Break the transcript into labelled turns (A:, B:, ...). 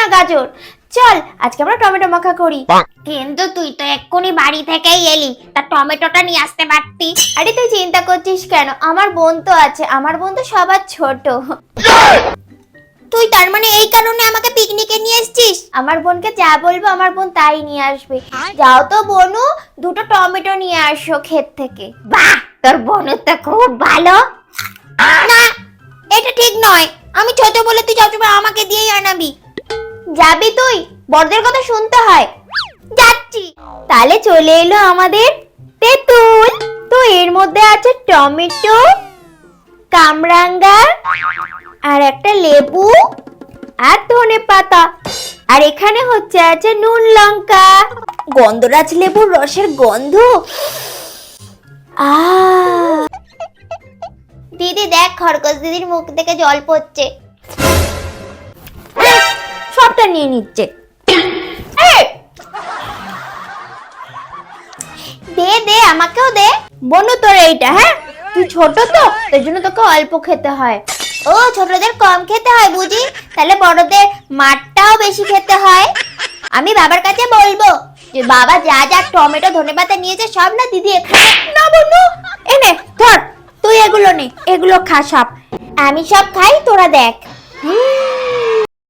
A: না গাজর? চল আজকে আমরা টমেটো মাখা করি।
B: কিন্তু তুই তো এক্ষুনি বাড়ি থেকেই এলি তা টমেটোটা নিয়ে আসতে পারতি।
A: আরে তুই চিন্তা করছিস কেন? আমার বোন তো আছে আমার বোন তো সবার ছোট।
B: তুই তার মানে এই কারণে আমাকে পিকনিকে নিয়ে এসেছিস?
A: আমার বোনকে যা বলব আমার বোন তাই নিয়ে আসবে। যাও তো বনু দুটো টমেটো নিয়ে আসো ক্ষেত থেকে।
B: বাহ তোর বোনু তো খুব ভালো। না এটা ঠিক নয়। আমি ছোট বলে তুই সবসময় আমাকে দিয়েই আনাবি।
A: যাবি তুই? বড়দের কথা শুনতে হয়।
B: যাচ্ছি।
A: তাহলে চলে এলো আমাদের তেঁতুল। তো এর মধ্যে আছে টমেটো, কামরাঙ্গা আর একটা লেবু আর ধনে পাতা আর এখানে হচ্ছে আছে নুন লঙ্কা। গন্ধরাজ লেবুর রসের গন্ধ।
B: দিদি দেখ খরগোশ দিদির মুখ থেকে জল পড়ছে।
A: সবটা নিয়ে নিচ্ছে।
B: দে দে আমাকেও দে।
A: তোর এইটা হ্যাঁ? তুই ছোট তো জন্য তোকে অল্প খেতে হয়।
B: ও ছোটদের কম খেতে হয় বুঝি? তাহলে বড়দের মাঠটাও বেশি খেতে হয়। আমি বাবার কাছে বলব যে বাবা যা যা টমেটো ধনেপাতা নিয়েছে সব না দিদি
A: না বনু এনে ধর তুই এগুলো নে এগুলো খা সব।
B: আমি সব খাই তোরা দেখ।
A: হুম,